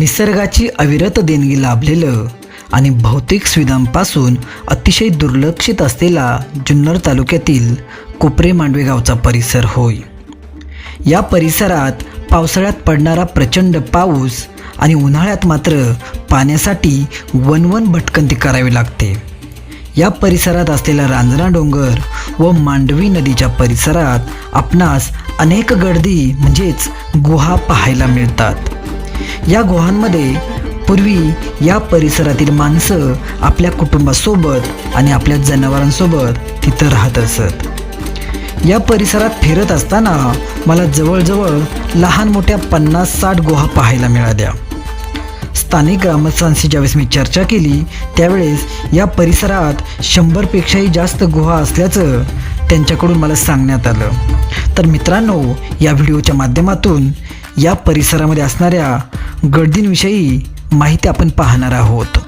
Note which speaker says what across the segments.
Speaker 1: निसर्गाची अविरत देणगी लाभलेलं आणि भौतिक सुविधांपासून अतिशय दुर्लक्षित असलेला जुन्नर तालुक्यातील कोपरे मांडवे गावचा परिसर होय. या परिसरात पावसाळ्यात पडणारा प्रचंड पाऊस आणि उन्हाळ्यात मात्र पाण्यासाठी वनवन भटकंती करावी लागते. या परिसरात असलेला रांजणा डोंगर व मांडवी नदीच्या परिसरात आपणास अनेक गर्दी म्हणजेच गुहा पाहायला मिळतात. या गुहांमध्ये पूर्वी या परिसरातील माणसं आपल्या कुटुंबासोबत आणि आपल्या जनावरांसोबत तिथं राहत असत. या परिसरात फिरत असताना मला जवळजवळ लहान मोठ्या पन्नास साठ गुहा पाहायला मिळाल्या. स्थानिक ग्रामस्थांशी ज्यावेळेस मी चर्चा केली त्यावेळेस या परिसरात शंभरपेक्षाही जास्त गुहा असल्याचं त्यांच्याकडून मला सांगण्यात आलं. तर मित्रांनो या व्हिडिओच्या माध्यमातून या परिसरामध्ये असणाऱ्या गर्दींविषयी माहिती आपण पाहणार आहोत.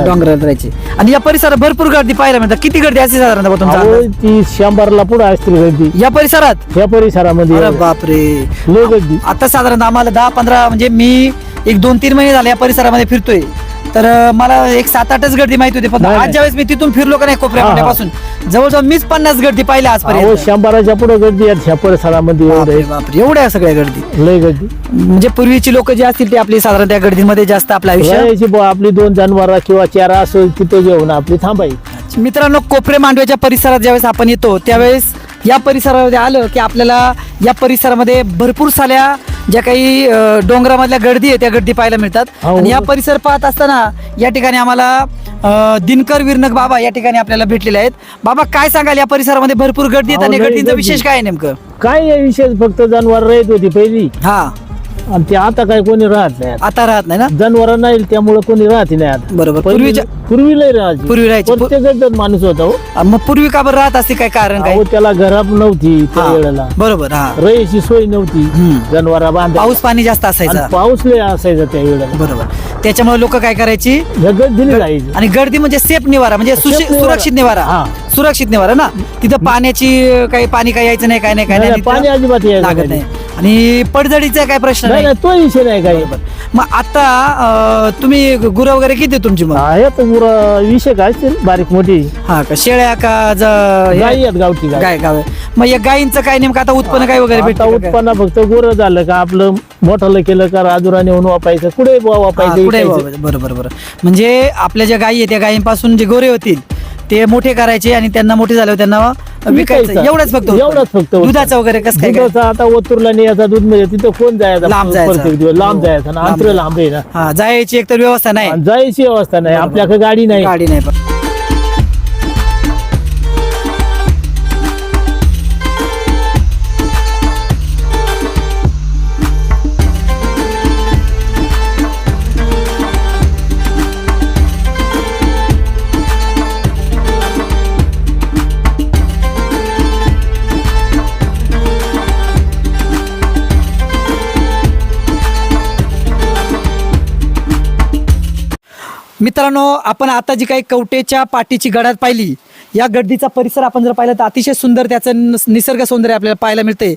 Speaker 2: डोंगराला राहायची आणि या परिसरात भरपूर गर्दी पाहायला मिळतात. किती गर्दी असते साधारणतः बा तुमचा
Speaker 3: अहो,
Speaker 2: अंदाज?
Speaker 3: ती शंभरला पुढे असतील गर्दी.
Speaker 2: या परिसरात?
Speaker 3: या परिसरामध्ये.
Speaker 2: अरे बापरे.
Speaker 3: लय गर्दी.
Speaker 2: आता साधारणतः आम्हाला दहा पंधरा म्हणजे मी एक दोन तीन महिने झाले या परिसरामध्ये फिरतोय. तर अं, मला एक सात आठच गर्दी माहिती होती. पण
Speaker 3: नाही,
Speaker 2: आज
Speaker 3: नाही.
Speaker 2: ज्यावेळेस मी तिथून फिरलो का नाही कोपऱ्या
Speaker 3: हा, हा.
Speaker 2: पासून जवळजवळ मीच पन्नास गर्दी पाहिल्या
Speaker 3: अहो
Speaker 2: आजपर्यंत
Speaker 3: शंभराच्या पुढे गर्दी आहे ह्या परिसरामध्ये
Speaker 2: बापरे
Speaker 3: एवढे
Speaker 2: बापरे एवढ्या सगळ्या गर्दी.
Speaker 3: लय गर्दी.
Speaker 2: म्हणजे पूर्वीची लोक जे असतील ते आपली साधारण त्या गर्दीमध्ये जास्त आपलं आयुष्य
Speaker 3: बुवा आपली दोन जनावर किंवा चारा असेल तिथे घेऊन आपली थांबायची.
Speaker 2: मित्रांनो कोपरे मांडव्याच्या परिसरात ज्यावेळेस आपण येतो त्यावेळेस या परिसरामध्ये आलं की आपल्याला या परिसरामध्ये भरपूर साऱ्या ज्या काही अं, डोंगरामधल्या गर्दी आहे त्या गर्दी पाहायला मिळतात.
Speaker 3: हो.
Speaker 2: आणि या परिसर पाहत असताना या ठिकाणी आम्हाला अं, दिनकर विरनक बाबा या ठिकाणी आपल्याला भेटलेले आहेत. बाबा काय सांगाल? या परिसरामध्ये भरपूर गर्दी
Speaker 3: हो,
Speaker 2: आणि
Speaker 3: लय
Speaker 2: गर्दीचं
Speaker 3: गर्दी.
Speaker 2: विशेष काय आहे नेमकं?
Speaker 3: काय या विशेष? फक्त जनावर राहत होती पहिली.
Speaker 2: हा.
Speaker 3: आणि ते आता काय कोणी राहत नाही
Speaker 2: आता. राहत नाही ना?
Speaker 3: जनावर नाही त्यामुळे कोणी राहत नाही आता.
Speaker 2: बरोबर.
Speaker 3: पहिली-
Speaker 2: पूर्वीच्या
Speaker 3: पूर्वी लय राहायची.
Speaker 2: पूर्वी राहायची.
Speaker 3: माणूस होता हो.
Speaker 2: मग पूर्वी का बरं राहत असते? काय कारण काय?
Speaker 3: अहो त्याला घरात नव्हती त्या
Speaker 2: हा,
Speaker 3: वेळेला.
Speaker 2: बरोबर हा.
Speaker 3: रहीची सोय नव्हती.
Speaker 2: हम्म.
Speaker 3: जनावरा बांधा
Speaker 2: पाऊस पाणी जास्त असायचा.
Speaker 3: पाऊस लय असायचा त्या वेळेला.
Speaker 2: बरोबर. त्याच्यामुळे लोक काय करायची?
Speaker 3: जगत दिली जायची.
Speaker 2: आणि गर्दी म्हणजे सेफ निवारा म्हणजे सुशि-
Speaker 3: Safe निवारा.
Speaker 2: सुरक्षित निवारा.
Speaker 3: हा.
Speaker 2: सुरक्षित निवारा ना? तिथं पाण्याची काही पाणी काय यायचं नाही काय नाही काय
Speaker 3: नाही,
Speaker 2: नाही
Speaker 3: नाही, पाणी
Speaker 2: तिथं
Speaker 3: अजिबात यायचं
Speaker 2: लागत
Speaker 3: नाही.
Speaker 2: नाही. आणि पडझडीचा काय प्रश्न
Speaker 3: नाही तो विषय नाही काही.
Speaker 2: मग आता अं, तुम्ही गुरं वगैरे किती तुमची मग?
Speaker 3: पुरा विषय काय असतील बारीक मोठी.
Speaker 2: हा का? शेळ्या का ज- हे-
Speaker 3: गाई आहेत गावठी गाय
Speaker 2: गाय. गाव मग या गायींचं काय नेमकं आता उत्पन्न काय वगैरे
Speaker 3: आता
Speaker 2: भेटतं का? काय?
Speaker 3: उत्पन्न फक्त गोर झालं का आपलं मोठालं केलं का राजुरा नेऊन वापायचं कुठे
Speaker 2: हा,
Speaker 3: वापायचं
Speaker 2: पुढे बरोबर बरोबर. म्हणजे आपल्या ज्या गायी आहेत त्या गायींपासून जे गोरे होतील ते मोठे करायचे आणि त्यांना मोठे झाल्यावर त्यांना विकायचं
Speaker 3: विकायचं.
Speaker 2: एवढंच फक्त उत्पन्न.
Speaker 3: एवढंच फक्त उत्पन्न.
Speaker 2: दुधाचं वगैरे कसं काय काय?
Speaker 3: दुधाचा आता ओतूरला न्यायचा दूध म्हणजे तिथं कोण जायचं
Speaker 2: लांब जायचं.
Speaker 3: प्रत्येक दिवस लांब
Speaker 2: हो.
Speaker 3: जायचं ना
Speaker 2: लांब
Speaker 3: अंतर लांब आहे ना
Speaker 2: हा जायची एकतर व्यवस्था नाही
Speaker 3: आणि जायची अवस्था नाही आपल्याकडे गाडी नाही
Speaker 2: गाडी नाही पण. मित्रांनो आपण आता जी काही कवटेच्या पाठीची गडात पाहिली या गड्डीचा परिसर आपण जर पाहिला तर अतिशय सुंदर त्याचं नस- निसर्ग सौंदर्य आपल्याला पाहायला मिळते.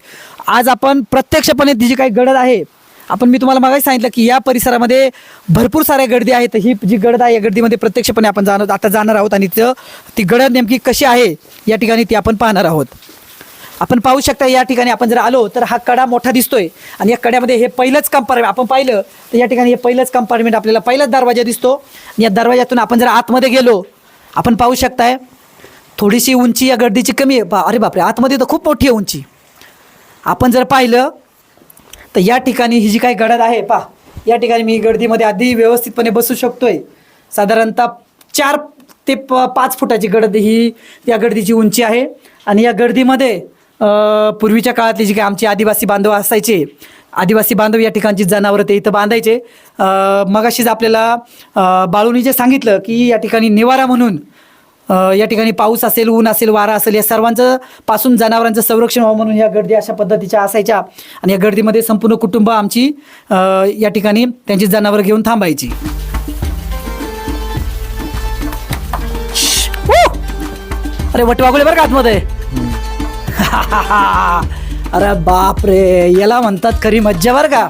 Speaker 2: आज आपण प्रत्यक्षपणे ती जी काही गडद आहे आपण मी तुम्हाला मागाशी सांगितलं की या परिसरामध्ये भरपूर साऱ्या गर्दी आहेत. ही जी गडद आहे या गर्दीमध्ये प्रत्यक्षपणे आपण जाणार आता जाणार आहोत आणि तिथं ती गडद नेमकी कशी आहे या ठिकाणी ती आपण पाहणार आहोत. आपण पाहू शकता या ठिकाणी आपण जर आलो तर हा कडा मोठा दिसतोय. आणि या कड्यामध्ये हे पहिलंच कंपार्टमेंट आपण पाहिलं तर या ठिकाणी हे पहिलंच कंपार्टमेंट आपल्याला पहिलाच दरवाजा दिसतो. आणि या दरवाजातून आपण जर आतमध्ये गेलो आपण पाहू शकताय थोडीशी उंची या गर्दीची कमी आहे. बा अरे बापरे आतमध्ये तर खूप मोठी आहे उंची. आपण जर पाहिलं तर या ठिकाणी ही जी काही गडद आहे पा या ठिकाणी मी गर्दीमध्ये आधी व्यवस्थितपणे बसू शकतोय. साधारणतः चार ते प पाच फुटाची गडद ही या गर्दीची उंची आहे. आणि या गर्दीमध्ये पूर्वीच्या काळातली जी काही आमची आदिवासी बांधव असायचे आदिवासी बांधव या ठिकाणची जनावरं ते इथं बांधायचे. मगाशीच आपल्याला बाळूनी जे सांगितलं की या ठिकाणी निवारा म्हणून या ठिकाणी पाऊस असेल ऊन असेल वारा असेल या सर्वांचं पासून जनावरांचं संरक्षण व्हावं म्हणून या गर्दी अशा पद्धतीच्या असायच्या आणि या गर्दीमध्ये संपूर्ण कुटुंब आमची या ठिकाणी त्यांची जनावरं घेऊन थांबायची. अरे वटवागुळे बरं का आतमध्ये? अरे बाप रे याला म्हणतात खरी मज्जा बरं का.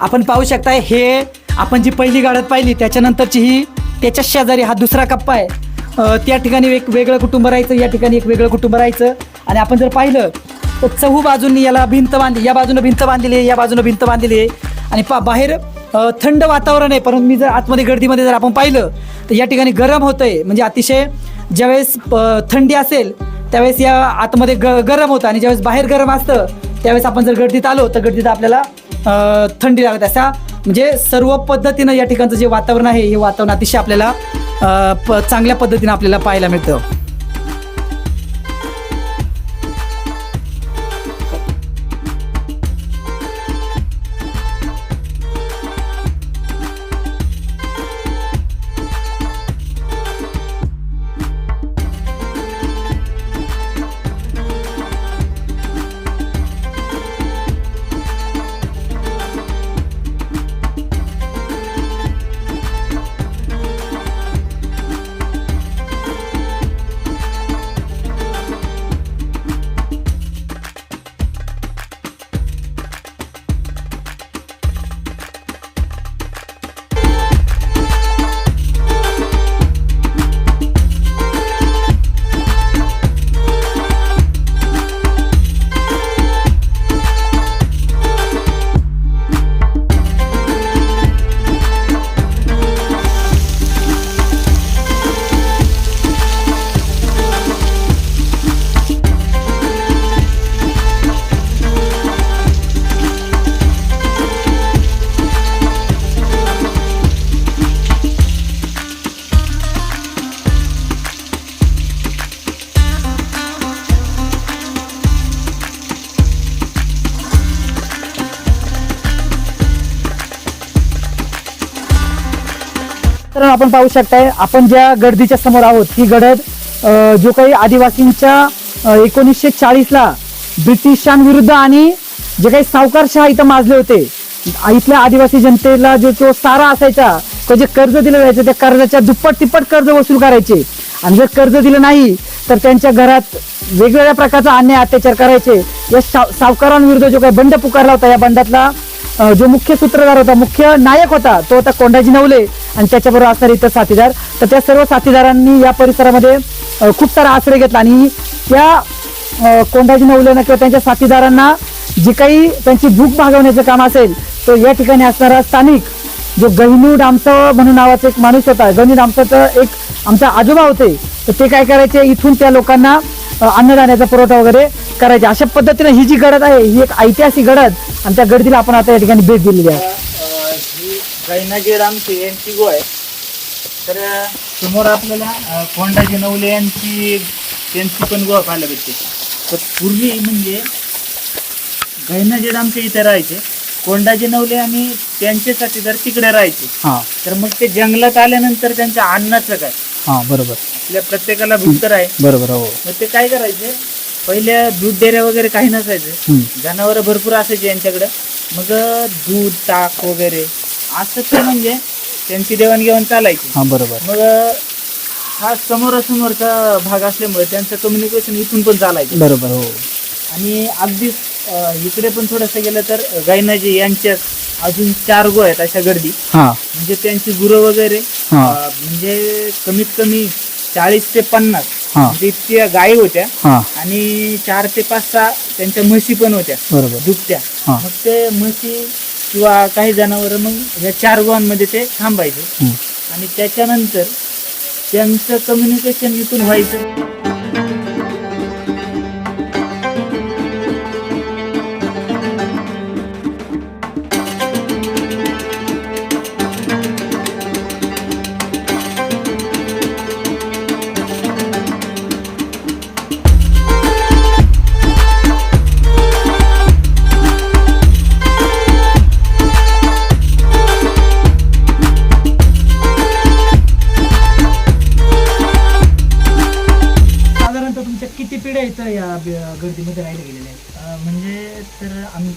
Speaker 2: आपण पाहू शकताय हे आपण जी पहिली गाडत पाहिली त्याच्यानंतरची ही त्याच्या शेजारी हा दुसरा कप्पा आहे. त्या ठिकाणी एक वेगळं कुटुंब राहायचं या ठिकाणी एक वेगळं कुटुंब राहायचं. आणि आपण जर पाहिलं तर चहू बाजूंनी याला भिंत बांधली या बाजूनं भिंत बांधलेली आहे या बाजूनं भिंत बांधलेली आहे. आणि पा बाहेर थंड वातावरण आहे परंतु मी जर आतमध्ये गर्दीमध्ये जर आपण पाहिलं तर या ठिकाणी गरम होतंय. म्हणजे अतिशय ज्यावेळेस थंडी असेल त्यावेळेस या आतमध्ये ग गरम होतं आणि ज्यावेळेस बाहेर गरम असतं त्यावेळेस आपण जर गर्दीत आलो तर गर्दीत आपल्याला थंडी लागत असा. म्हणजे सर्व पद्धतीनं या ठिकाणचं जे वातावरण आहे हे वातावरण अतिशय आपल्याला प चांगल्या पद्धतीनं आपल्याला पाहायला मिळतं. आपण पाहू शकताय आपण ज्या गर्दीच्या समोर आहोत ती गडद जो काही आदिवासींच्या एकोणीसशे चाळीसला ब्रिटिशांविरुद्ध आणि जे काही सावकारशहा इथं माजले होते इथल्या आदिवासी जनतेला जो तो सारा असायचा तो जे कर्ज दिलं जायचं त्या कर्जाच्या दुप्पट तिप्पट कर्ज वसूल करायचे. आणि जर कर्ज दिलं नाही तर त्यांच्या घरात वेगवेगळ्या प्रकारचा अन्याय अत्याचार करायचे. या साव- सावकारांविरुद्ध जो काही बंड पुकारला होता या बंडातला जो मुख्य सूत्रधार होता मुख्य नायक होता तो होता कोंडाजी नवले आणि त्याच्याबरोबर असणारे इतर साथीदार. तर त्या सर्व साथीदारांनी या परिसरामध्ये खूप सारा आश्रय घेतला आणि त्या कोंडाजी नवलेनं किंवा त्यांच्या साथीदारांना जी काही त्यांची भूक भागवण्याचं काम असेल तो या ठिकाणी असणारा स्थानिक जो गहिनू डामसव म्हणून नावाचा एक माणूस होता. गहिनू डामसाचं एक आमचा आजोबा होते. तर ते काय करायचे? इथून त्या लोकांना अन्नदाण्याचा पुरवठा वगैरे करायचे. अशा पद्धतीने ही जी गडद आहे ही एक ऐतिहासिक गडद. आणि त्या गडदीला आपण आता या ठिकाणी भेट दिलेली आहे.
Speaker 4: अ, ही गायनाजी रामसे यांची गो आहे. तर समोर आपल्याला कोंडाजी नवले यांची त्यांची पण गोवा पाहायला भेटते. तर पूर्वी म्हणजे गायनाजी रामसे इथे राहायचे. कोंडाजी नवले आणि त्यांचे साथीदार तिकडे राहायचे
Speaker 2: हा.
Speaker 4: तर मग ते जंगलात आल्यानंतर त्यांच्या अन्नाचं काय?
Speaker 2: हा बरोबर.
Speaker 4: आपल्या प्रत्येकाला भूक तर आहे.
Speaker 2: बरोबर हो.
Speaker 4: मग ते काय करायचे? पहिल्या दूध डेऱ्या वगैरे काही नसायचं. जनावरं भरपूर असायची यांच्याकडं. मग दूध ताक वगैरे असं ते म्हणजे त्यांची देवाणघेवाण चालायची.
Speaker 2: हा बरोबर.
Speaker 4: मग हा समोरासमोरचा भाग असल्यामुळे त्यांचं कम्युनिकेशन इथून पण चालायचं.
Speaker 2: बरोबर हो.
Speaker 4: आणि अगदी अं, इकडे पण थोडंसं गेलं तर गायनाजी यांच्या अजून चार गो आहेत अशा गर्दी. म्हणजे त्यांची गुरं वगैरे म्हणजे कमीत कमी चाळीस ते पन्नास.
Speaker 2: हा.
Speaker 4: म्हणजे इतक्या गायी होत्या
Speaker 2: हा
Speaker 4: आणि चार ते पाच सहा त्यांच्या म्हशी पण होत्या
Speaker 2: बरोबर
Speaker 4: दुभत्या
Speaker 2: हा.
Speaker 4: मग ते म्हशी किंवा काही जनावर मग या चार गोवांमध्ये ते थांबायचे
Speaker 2: हम्म.
Speaker 4: आणि त्याच्यानंतर त्यांचं कम्युनिकेशन इथून व्हायचं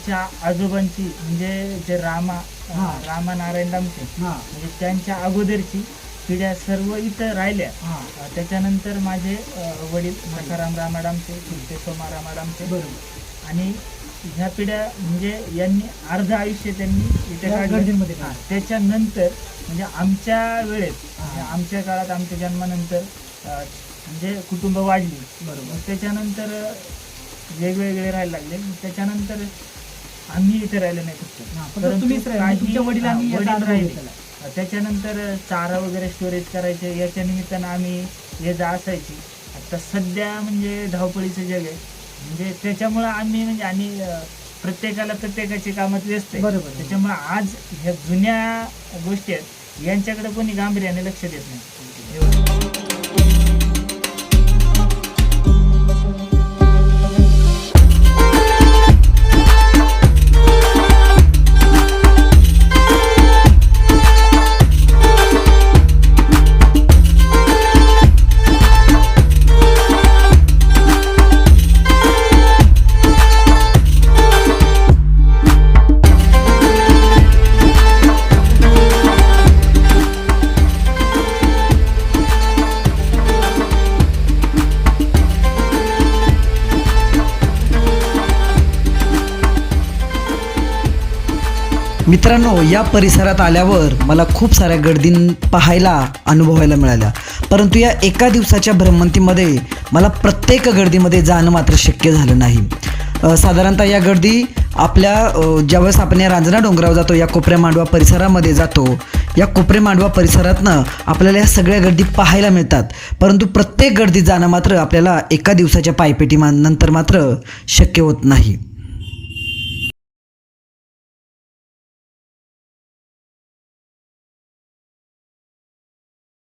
Speaker 4: तर आमच्या आजोबांची म्हणजे जे रामा
Speaker 2: हा.
Speaker 4: रामा नारायण दामटे
Speaker 2: हां
Speaker 4: म्हणजे त्यांच्या अगोदरची पिढ्या सर्व इथं राहिल्या
Speaker 2: हां
Speaker 4: अं, त्याच्यानंतर माझे अं, वडील सखाराम रामा डामटे चुलते सोमा रामा डामटे
Speaker 2: बरोबर
Speaker 4: आणि ह्या पिढ्या म्हणजे यांनी अर्ध आयुष्य त्यांनी इथे
Speaker 2: या
Speaker 4: काढलं.
Speaker 2: गर्दीमध्ये
Speaker 4: हा,
Speaker 2: काढलं.
Speaker 4: त्याच्यानंतर म्हणजे आमच्या वेळेत
Speaker 2: हा.
Speaker 4: म्हणजे आमच्या काळात आमच्या जन्मानंतर अं, म्हणजे कुटुंब वाढली
Speaker 2: बरोबर
Speaker 4: मग त्याच्यानंतर वेगवेगळे राहायला लागले मग त्याच्यानंतर आम्ही इथे राहिलो नाही फक्त.
Speaker 2: फक्त
Speaker 4: परंतु
Speaker 2: तुम्हीच राहिले.
Speaker 4: काही-
Speaker 2: तुमच्या वडिलांनी
Speaker 4: हा,
Speaker 2: याचा
Speaker 4: वडील
Speaker 2: अनुभव
Speaker 4: राहिले.
Speaker 2: घेतलेला
Speaker 4: त्याच्यानंतर चारा वगैरे स्टोरेज करायचे याच्या निमित्तानं आम्ही ये जा असायची. आता सध्या म्हणजे धावपळीचं जग आहे. म्हणजे त्याच्यामुळं आम्ही म्हणजे आणि अं, प्रत्येकाला प्रत्येकाची कामात व्यस्त आहे
Speaker 2: बरोबर.
Speaker 4: त्याच्यामुळं आज ह्या जुन्या गोष्टी आहेत यांच्याकडे कोणी गांभीर्याने लक्ष देत नाही.
Speaker 1: मित्रांनो या परिसरात आल्यावर मला खूप साऱ्या गर्दीं पाहायला अनुभवायला मिळाल्या. परंतु या एका दिवसाच्या भ्रमंतीमध्ये मला प्रत्येक गर्दीमध्ये जाणं मात्र शक्य झालं नाही. साधारणतः या गर्दी आपल्या ज्यावेळेस आपण या रांजणा डोंगरावर जातो या कोपऱ्या मांडवा परिसरामध्ये जातो या कोपरे मांडवा परिसरातनं आपल्याला या सगळ्या गर्दी पाहायला मिळतात. परंतु प्रत्येक गर्दीत जाणं मात्र आपल्याला एका दिवसाच्या पायपेटी मा- नंतर मात्र शक्य होत नाही.